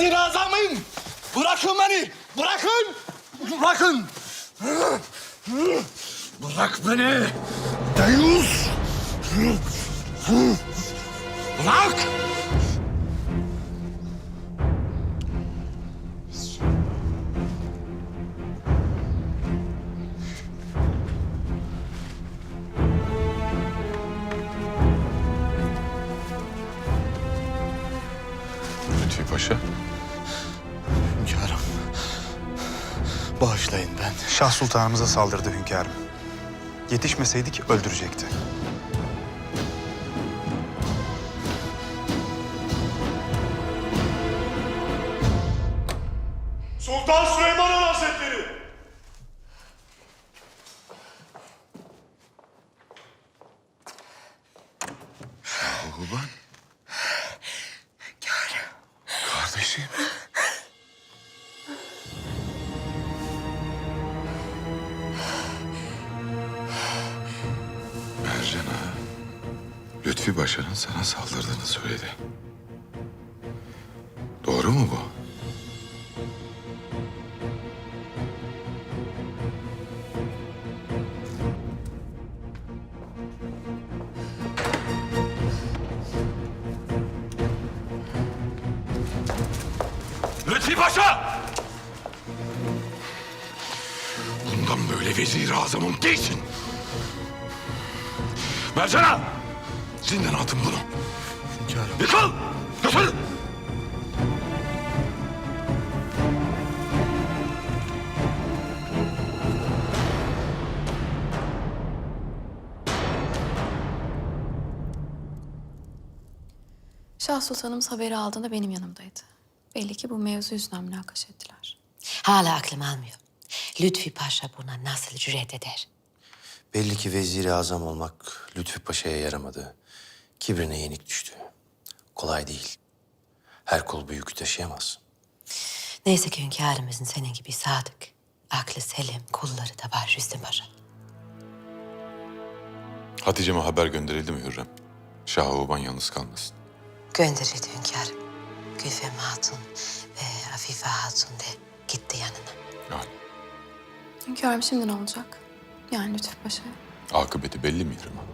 vezir azamım. Bırakın beni. Bırakın. Bırakın. Bırak beni. Deyus. Bırak. Lütfi Paşa. Bağışlayın ben. Şah sultanımıza saldırdı hünkârım. Yetişmeseydik öldürecekti. Sultan Süleyman Han Hazretleri! Lütfi Paşa! Bundan böyle vezir-i azamım değilsin. Mercan'a! Zindana atın bunu. Hünkârım. Yıkıl! Götür! Şah Sultanımız haberi aldığında benim yanımdaydı. Belli ki bu mevzu yüzünden münakaşa ettiler. Hala aklım almıyor. Lütfi Paşa buna nasıl cüret eder? Belli ki veziri azam olmak Lütfü Paşa'ya yaramadı. Kibrine yenik düştü. Kolay değil. Her kul bu yükü taşıyamaz. Neyse ki hünkârımızın senin gibi sadık, aklı selim kulları da var Rüstem Paşa. Hatice'me haber gönderildi mi Hürrem? Şah Oğban yalnız kalmasın. Gönderildi hünkârım. Gülfem Hatun ve Afife Hatun de gitti yanına. Yani Hünkârım şimdi ne olacak? Yani Lütfü Paşa'ya. akıbeti belli mi ağa?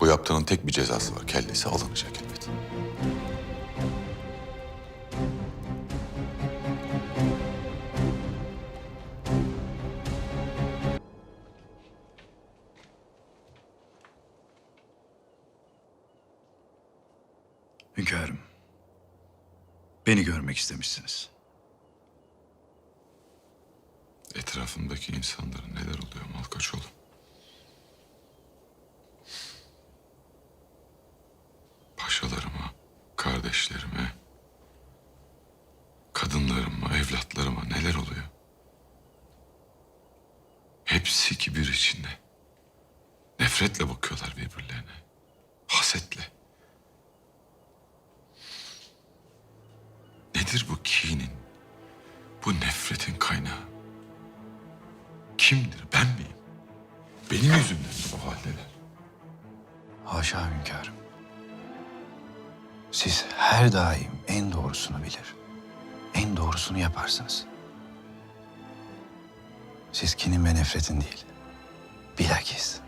Bu yaptığının tek bir cezası var. Kellesi alınacak elbet. Hünkârım, beni görmek istemişsiniz. Etrafımdaki insanlara neler oluyor Malkaçoğlu? Siz her daim en doğrusunu bilir. En doğrusunu yaparsınız. Siz kinin ve nefretin değil. Bilakis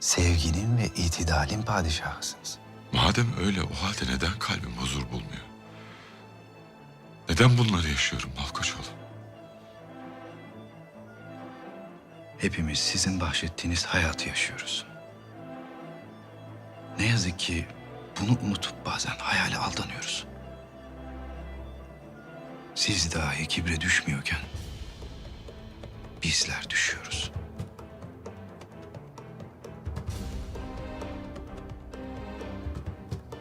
sevginin ve itidalin padişahısınız. Madem öyle o halde neden kalbim huzur bulmuyor? Neden bunları yaşıyorum Malkoçoğlu? Hepimiz sizin bahşettiğiniz hayatı yaşıyoruz. Ne yazık ki bunu unutup bazen hayale aldanıyoruz. Siz dahi kibre düşmüyorken bizler düşüyoruz.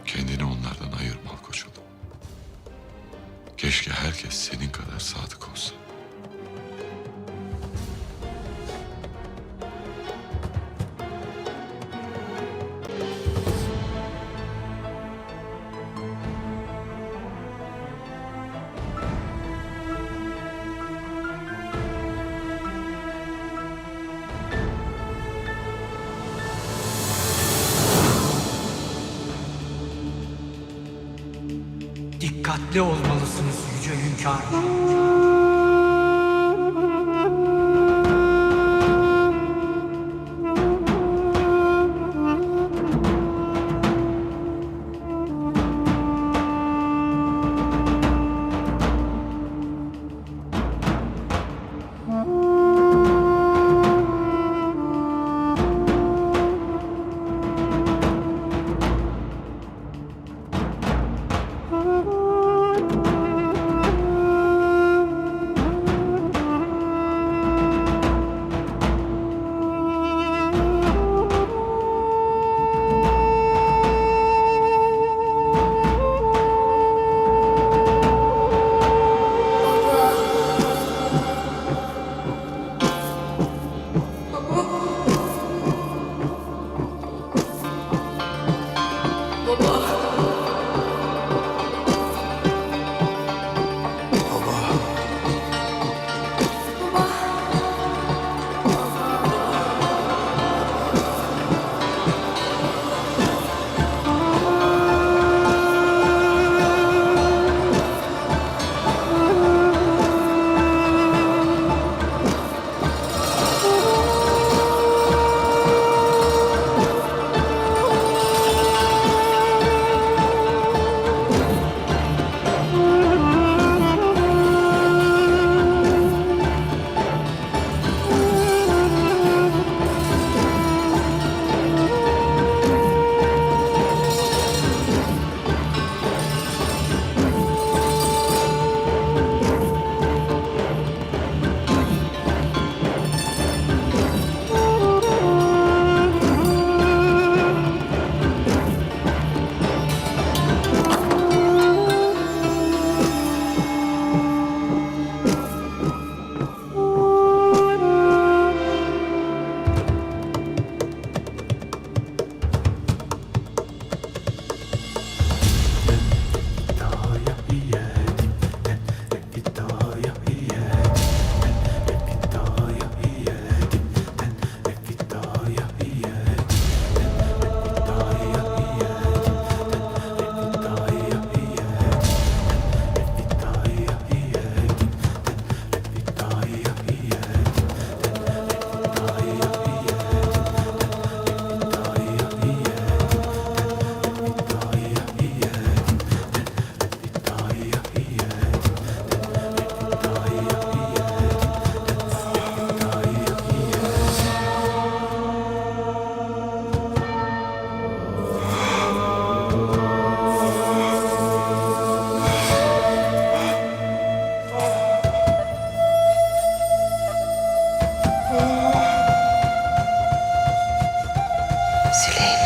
Kendini onlardan ayır Malkoçoğlu. Keşke herkes senin kadar sadık olsa. Dikkatli olmalısınız yüce hünkârım. Süleyman.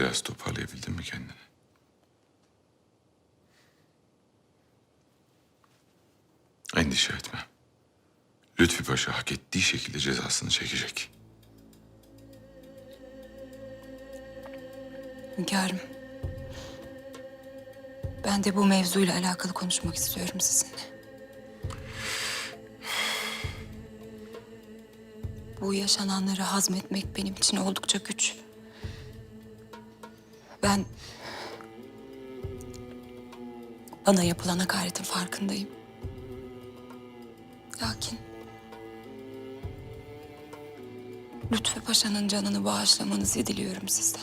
Biraz toparlayabildin mi kendini? Endişe etme. Lütfi Paşa hak ettiği şekilde cezasını çekecek. Hünkârım. Ben de bu mevzuyla alakalı konuşmak istiyorum sizinle. Bu yaşananları hazmetmek benim için oldukça güç. Ben... Bana yapılan hakaretin farkındayım. Lakin... Lütfü Paşa'nın canını bağışlamanızı diliyorum sizden.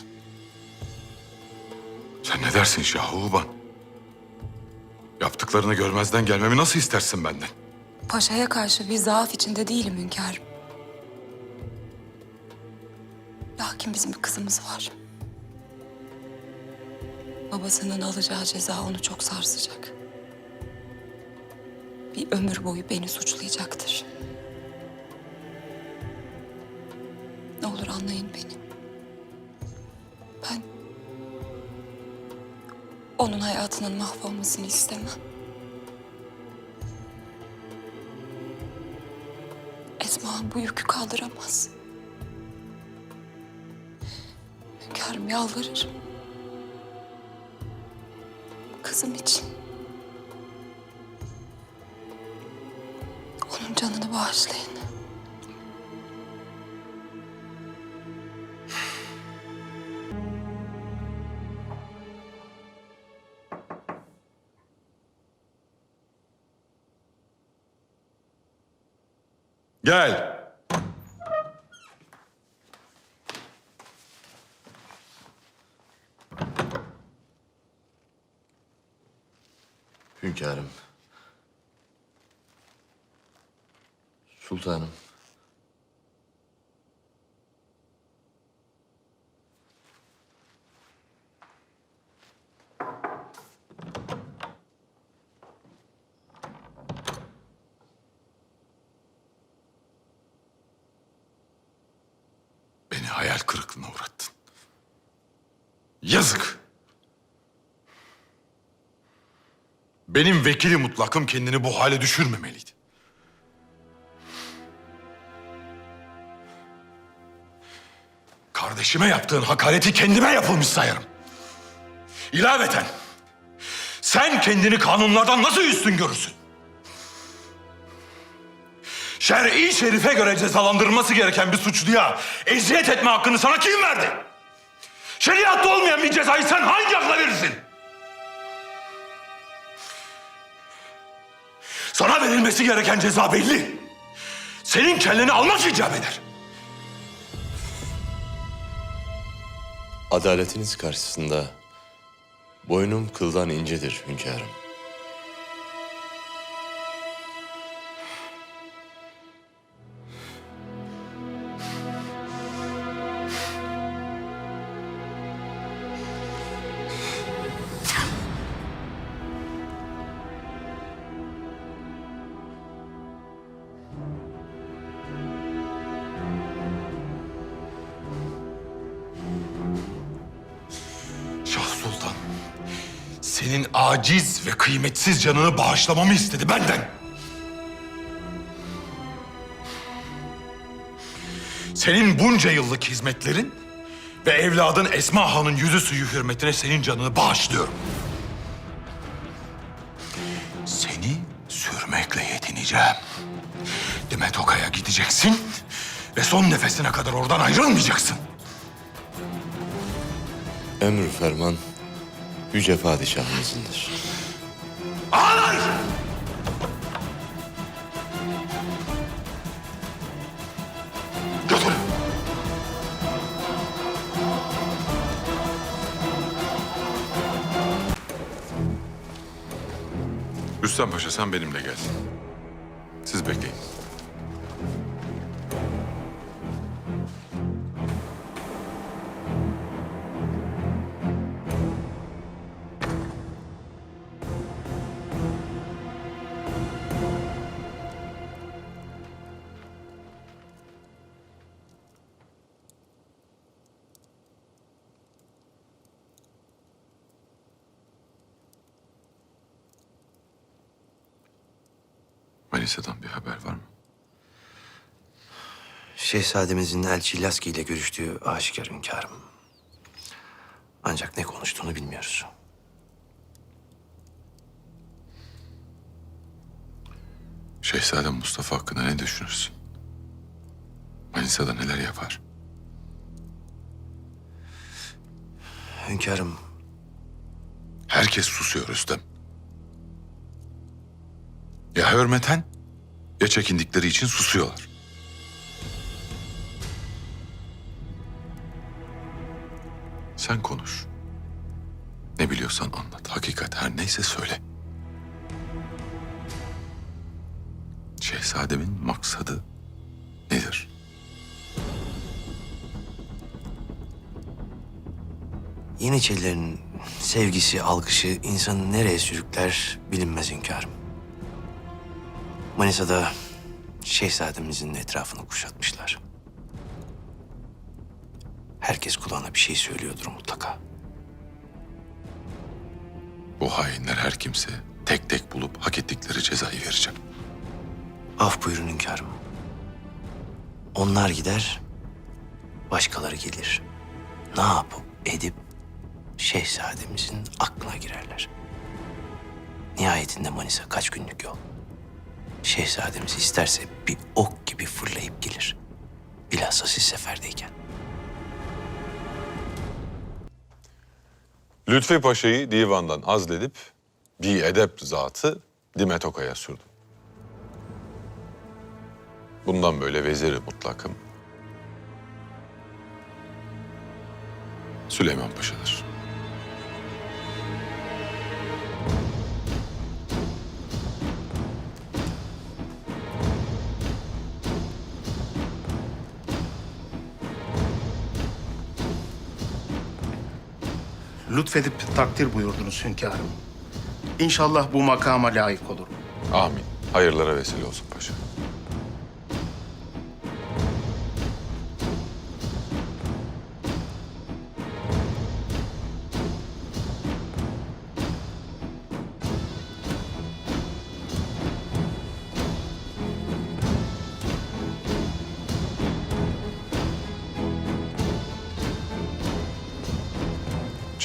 Sen ne dersin Şahuban? Yaptıklarını görmezden gelmemi nasıl istersin benden? Paşa'ya karşı bir zaaf içinde değilim hünkârım. Lakin bizim bir kızımız var. Babasının alacağı ceza onu çok sarsacak. Bir ömür boyu beni suçlayacaktır. Ne olur anlayın beni. Ben onun hayatının mahvolmasını istemem. Esma bu yükü kaldıramaz. Hünkârım yalvarırım. Kızım için. Onun canını bağışlayın. Gel. Hünkârım. Sultanım. Beni hayal kırıklığına uğrattın. Yazık. Benim vekili mutlakım kendini bu hale düşürmemeliydi. Kardeşime yaptığın hakareti kendime yapılmış sayarım. İlaveten sen kendini kanunlardan nasıl üstün görürsün? Şer'i şerife göre cezalandırılması gereken bir suçluya eziyet etme hakkını sana kim verdi? Şeriatta olmayan bir cezayı sen hangi akla verirsin? Sana verilmesi gereken ceza belli. Senin kelleni almak icap eder. Adaletiniz karşısında boynum kıldan incedir hünkârım. Senin aciz ve kıymetsiz canını bağışlamamı istedi benden. Senin bunca yıllık hizmetlerin ve evladın Esma Han'ın yüzü suyu hürmetine senin canını bağışlıyorum. Seni sürmekle yetineceğim. Demet Oka'ya gideceksin ve son nefesine kadar oradan ayrılmayacaksın. Emr ferman yüce padişahımızındır. Ağlar! Götür. Rüstem Paşa sen benimle gel. Siz bekleyin. Şehzademizin Elçi Laski ile görüştüğü aşikar hünkârım. Ancak ne konuştuğunu bilmiyoruz. Şehzadem Mustafa hakkında ne düşünürsün? Manisa'da neler yapar? Hünkârım, Herkes susuyor Rüstem. Ya hürmeten ya çekindikleri için susuyorlar. Sen konuş. Ne biliyorsan anlat. Hakikat her neyse söyle. Şehzademin maksadı nedir? Yeniçerilerin sevgisi, alkışı insanı nereye sürükler bilinmez hünkârım. Manisa'da şehzademizin etrafını kuşatmışlar. Herkes kulağına bir şey söylüyordur mutlaka. Bu hainler her kimse tek tek bulup hak ettikleri cezayı verecek. Af buyurun hünkârım. Onlar gider, başkaları gelir. Ne yapıp edip şehzademizin aklına girerler. Nihayetinde Manisa kaç günlük yol. Şehzademiz isterse bir ok gibi fırlayıp gelir. Bilhassa siz seferdeyken. Lütfi Paşa'yı divandan azledip bir edep zatı Dimetoka'ya sürdüm. Bundan böyle veziri mutlakım. Süleyman Paşa'dır. Lütfedip takdir buyurdunuz hünkârım. İnşallah bu makama layık olurum. Amin. Hayırlara vesile olsun paşa.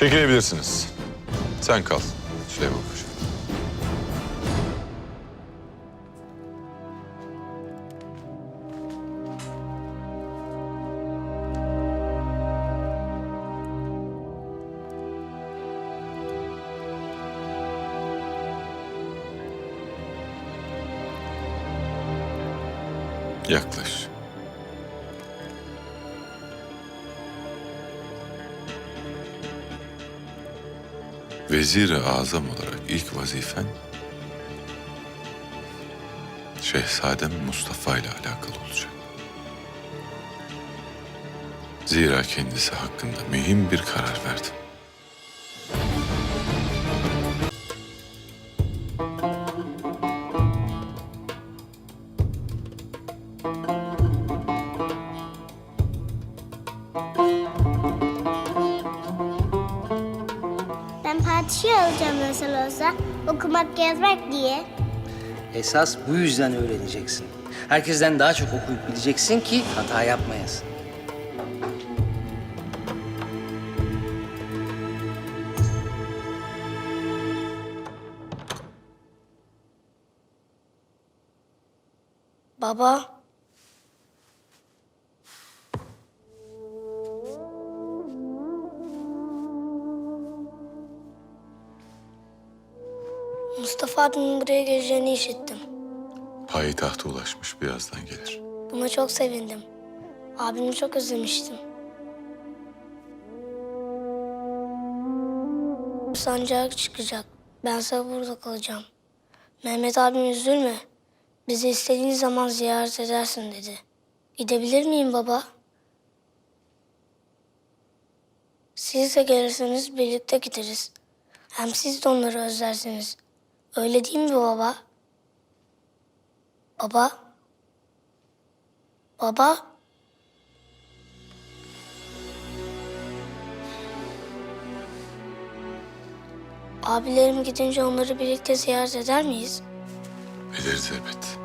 Çekilebilirsiniz. Sen kal Süleyman Paşa. Yaklaş. Vezir-i Azam olarak ilk vazifen Şehzadem Mustafa ile alakalı olacak. Zira kendisi hakkında mühim bir karar verdim. Esas bu yüzden öğreneceksin. Herkesten daha çok okuyup bileceksin ki hata yapmayasın. Baba. Abimin buraya geleceğini işittim. Payitahta ulaşmış birazdan gelir. Buna çok sevindim. Abimi çok özlemiştim. Sancağı çıkacak. Bense burada kalacağım. Mehmet abim üzülme. Bizi istediğin zaman ziyaret edersin dedi. Gidebilir miyim baba? Siz de gelirseniz birlikte gideriz. Hem siz de onları özlersiniz. Öyle değil mi baba? Baba? Baba? Abilerim gidince onları birlikte ziyaret eder miyiz? Ederiz elbet.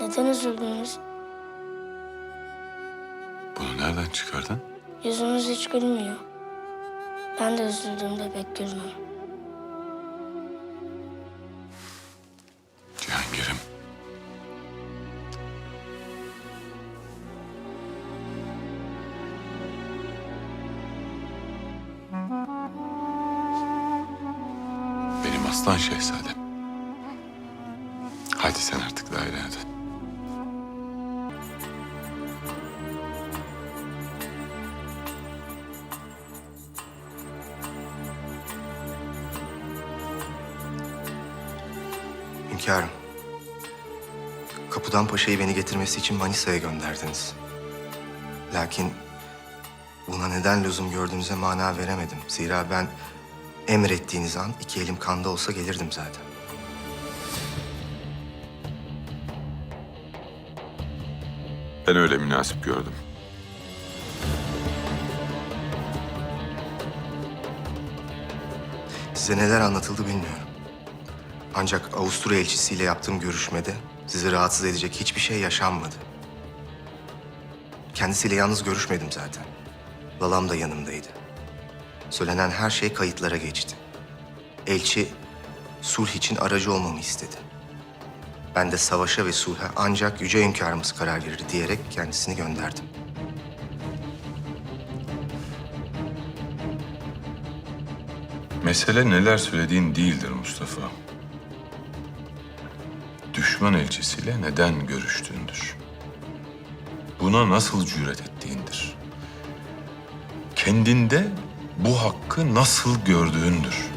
Neden üzüldünüz? Bunu nereden çıkardın? Yüzünüz hiç gülmüyor. Ben de üzüldüğümde pek gülmem. Hünkârım. Kapıdan Paşa'yı beni getirmesi için Manisa'ya gönderdiniz. Lakin buna neden lüzum gördüğünüze mana veremedim. Zira ben emrettiğiniz an iki elim kanda olsa gelirdim zaten. Ben öyle münasip gördüm. Size neler anlatıldı bilmiyorum. Ancak Avusturya elçisiyle yaptığım görüşmede sizi rahatsız edecek hiçbir şey yaşanmadı. Kendisiyle yalnız görüşmedim zaten. Balam da yanımdaydı. Söylenen her şey kayıtlara geçti. Elçi sulh için aracı olmamı istedi. Ben de savaşa ve sulha ancak yüce hünkârımız karar verir diyerek kendisini gönderdim. Mesele neler söylediğin değildir Mustafa. Düşman elçisiyle neden görüştüğündür. Buna nasıl cüret ettiğindir. Kendinde bu hakkı nasıl gördüğündür.